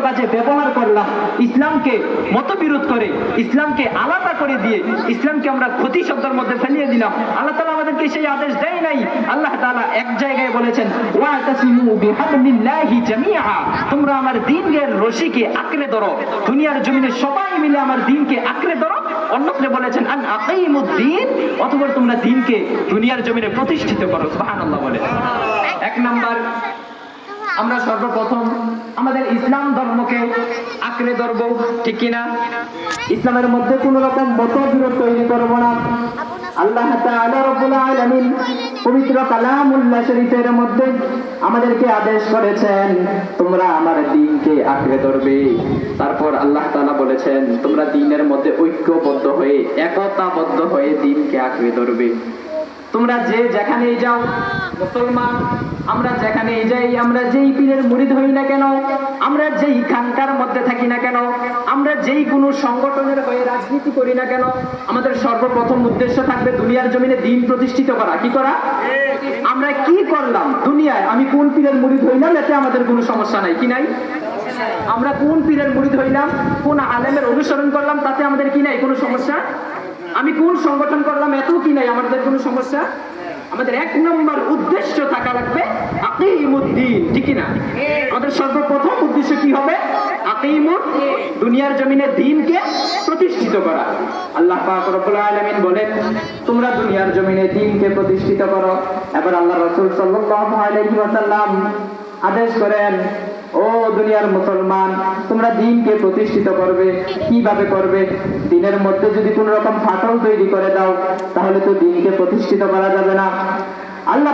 ব্যক্তিগত কাজে ব্যবহার করলাম, ইসলামকে মতবিরোধ করে, ইসলামকে আলাদা করে দিয়ে, ইসলামকে আমরা ক্ষতি শব্দের মধ্যে ফেলিয়ে দিলাম। আল্লাহ তালা আমাদেরকে সেই আদেশ দেয় নাই। আল্লাহ তাআলা এক জায়গায় বলেছেন তোমরা আমার দ্বীনের রশিকে আঁকড়ে ধরো। দুনিয়ার জমিনে সবাই মিলে আমার দিনকে আঁকড়ে ধরো। অন্যত্রে বলেছেন, আন আকিমুদ্দিন। অথবা তোমরা দিনকে দুনিয়ার জমিনে প্রতিষ্ঠিত করো। সুবহানাল্লাহ বলে। এক নাম্বার আমরা সর্বপ্রথম আমাদের ইসলাম ধর্মকে আঁকড়ে ধরব, ঠিক কিনা? ইসলামের মধ্যে কোনো রকম মতবিরোধ তৈরি করব না। আল্লাহ তাআলা রব্বুল আলামিন পবিত্র শরীফের মধ্যে আমাদেরকে আদেশ করেছেন, তোমরা আমার দিনকে আঁকড়ে ধরবে। তারপর আল্লাহ তাআলা বলেছেন, তোমরা দিনের মধ্যে ঐক্যবদ্ধ হয়ে, একতাবদ্ধ হয়ে দিনকে আঁকড়ে ধরবে। তোমরা যে যেখানেই যাও, মুসলমান, আমরা যেখানেই যাই, আমরা যেই পীরের মুড়িদ হই না কেন, আমরা যেই খানকার মধ্যে থাকি না কেন, আমরা যেই কোনো সংগঠনের হয়ে রাজনীতি করি না কেন, আমাদের সর্বপ্রথম উদ্দেশ্য থাকবে দুনিয়ার জমিনে দিন প্রতিষ্ঠিত করা। কি করা? আমরা কি করলাম দুনিয়ায়? আমি কোন পীরের মুরিদ হইলাম? এতে আমাদের কোনো সমস্যা নাই। কি নাই? আমরা কোন পীরের মুরিদ হইলাম? কোন আলেমের অনুসরণ করলাম? তাতে আমাদের কি নাই? কোনো সমস্যা? আমি কোন সংগঠন করলাম এত কি নাই? আমাদের কোনো সমস্যা? আমাদের এক নম্বর উদ্দেশ্য থাকা লাগবে আকিমুদ্দিন, ঠিক না আমাদের সর্বপ্রথম উদ্দেশ্য কি হবে? আকিমুদ, দুনিয়ার জমিনে দিনকে প্রতিষ্ঠিত করা। আল্লাহ পাক রব্বুল আলামিন বলেন, তোমরা দুনিয়ার জমিনে দিনকে প্রতিষ্ঠিত করো। এবার আল্লাহ রাসূল সাল্লাল্লাহু আদেশ করেন ও দুনিয়ার মুসলমান, তোমরা দিনকে প্রতিষ্ঠিত করবে, কীভাবে করবে? দিনের মধ্যে যদি কোন রকম ফাটল তৈরি করে দাও, তাহলে তো দিনকে প্রতিষ্ঠিত করা যাবে না। আল্লাহ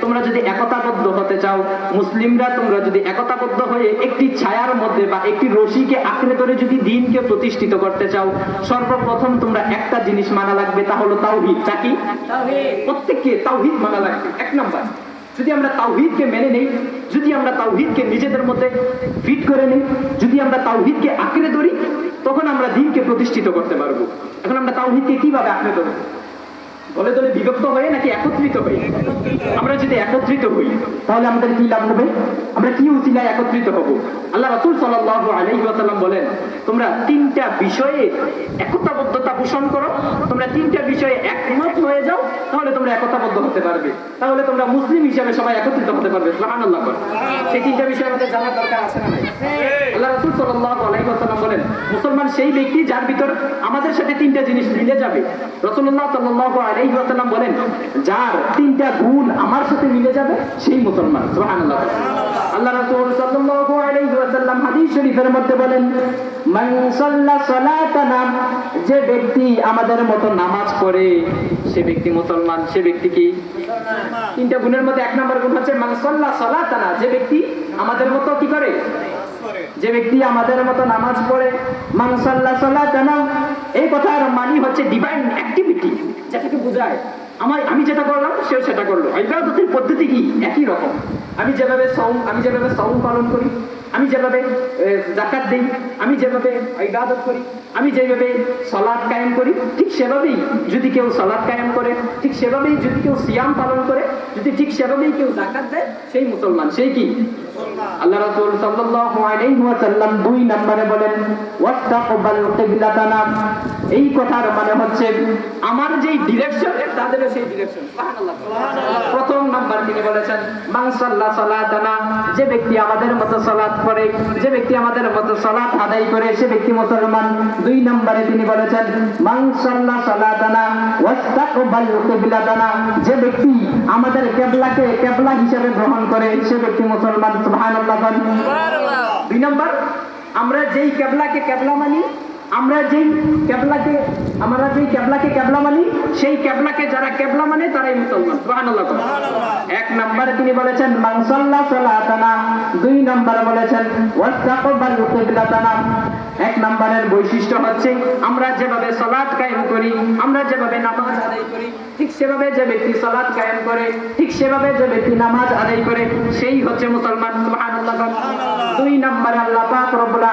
তোমরা যদি একতাবদ্ধ হতে চাও, মুসলিমরা তোমরা যদি একতাবদ্ধ হয়ে একটি ছায়ার মধ্যে বা একটি রশিকে আঁকড়ে ধরে যদি দিনকে প্রতিষ্ঠিত করতে চাও, সর্বপ্রথম তোমরা একটা জিনিস মানা লাগবে, তা হলো তাওহীদ। তা কি? প্রত্যেককে তাওহীদ মানা লাগবে। এক নাম্বার। যদি আমরা তাওহীদকে মেনে নেই, যদি আমরা তাওহীদকে নিজেদের মধ্যে ফিট করে নেই, যদি আমরা তাওহীদকে আঁকড়ে ধরি, তখন আমরা দিনকে প্রতিষ্ঠিত করতে পারব। এখন আমরা তাওহীদকে কীভাবে আঁকড়ে ধরবো? দলে দলে বিভক্ত হয়ে নাকি একত্রিত হয়ে? আমরা যদি একত্রিত হই, তাহলে আমাদের কি লাভ হবে? আমরা কি উচিলায় একত্রিত হব? আল্লাহ রাসূল সাল্লাল্লাহু আলাইহি ওয়াসাল্লাম বলেন, তোমরা তিনটা বিষয়ে একতাবদ্ধতা পোষণ করো। তোমরা তিনটা বিষয়ে একমত হয়ে যাও, তাহলে তোমরা একতাবদ্ধ হতে পারবে। তাহলে তোমরা মুসলিম হিসাবে সবাই একত্রিত হতে পারবে, সুবহানাল্লাহ সেই তিনটা বিষয় আমাদের জানার দরকার আছে না আল্লাহ রাসূল সাল্লাল্লাহু আলাইহি বলেন, মুসলমান সেই ব্যক্তি যার ভিতর আমাদের সাথে তিনটা জিনিস মিলে যাবে। রাসূলুল্লাহ সাল্লাল্লাহু আলাইহি ওয়াসাল্লাম বলেন, যার তিনটা গুণ আমার সাথে মিলে যাবে, সেই মুসলমান, সুবহানাল্লাহ আল্লাহ রাসূল সাল্লাল্লাহু আলাইহি ওয়াসাল্লাম হাদিস শরীফের মধ্যে বলেন, মান সাল্লা সালাতানা যে ব্যক্তি আমাদের মতো নামাজ পড়ে, সে ব্যক্তি মুসলমান, সে ব্যক্তি কি? তিনটা গুণের মধ্যে এক নম্বর গুণ হচ্ছে, মান সাল্লা সালাতানা যে ব্যক্তি আমাদের মতো কি করে? যে ব্যক্তি আমাদের মতো নামাজ পড়ে মানসাল্লাহ সাল্লাহ এই কথার মানি হচ্ছে ডিভাইন অ্যাক্টিভিটি যেটাকে বোঝায় আমার আমি যেটা করলাম সেও সেটা করল। ইবাদতের পদ্ধতি কি? একই রকম। আমি যেভাবে সৌম আমি যেভাবে সৌম পালন করি আমি যেভাবে জাকাত দিই আমি যেভাবে ইবাদত করি আমি যেভাবে সলাদ কায়েম করি ঠিক সেভাবেই যদি কেউ সলাদ কায়েম করে ঠিক সেভাবেই যদি কেউ সিয়াম পালন করে যদি ঠিক সেভাবেই কেউ জাকাত দেয় সেই মুসলমান সেই কি? আল্লাহ রাসূল সাল্লাল্লাহু আলাইহি ওয়াসাল্লাম দুই নম্বরে বলেন ওয়াস্তাকবাল কিবলাতানা। এই কথার মানে হচ্ছে আমার যেই ডিরেকশন তাদেরও সেই ডিরেকশন প্রথম নাম্বার তিনি বলেছেন সাল্লা সালাতানা যে ব্যক্তি আমাদের মতো সালাত পড়ে যে ব্যক্তি আমাদের মতো সালাত আদায় করে সে ব্যক্তি মুসলমান। দুই নম্বরে তিনি বলেছেন সাল্লা সালাতানা ওয়াস্তাকবাল কিবলাতানা যে ব্যক্তি আমাদের কেবলাকে কেবলা হিসেবে গ্রহণ করে সে ব্যক্তি মুসলমান। সুবহানাল্লাহ। দুই নম্বর আমরা যেই কেবলাকে কেবলা মানি আমরা যেই কেবলাকে, আমরা যেই কেবলাকে কেবলা মানি, সেই কেবলাকে যারা কেবলা মানে তারাই মুসলমান। এক নম্বরে তিনি বলেছেন মানসাল্লা সালাতানা। দুই নম্বরে বলেছেন ওয়াস্তাকবাল কিবলাতানা। এক নম্বরের বৈশিষ্ট্য হচ্ছে, আমরা যেভাবে সালাত কায়েম করি, আমরা যেভাবে নামাজ আদায় করি, ঠিক সেভাবে যে ব্যক্তি সালাত কায়েম করে, ঠিক সেভাবে যে ব্যক্তি নামাজ আদায় করে, সেই হচ্ছে মুসলমান। সুবহানাল্লাহ দুই নম্বরে আল্লাহ পাক রব্বুল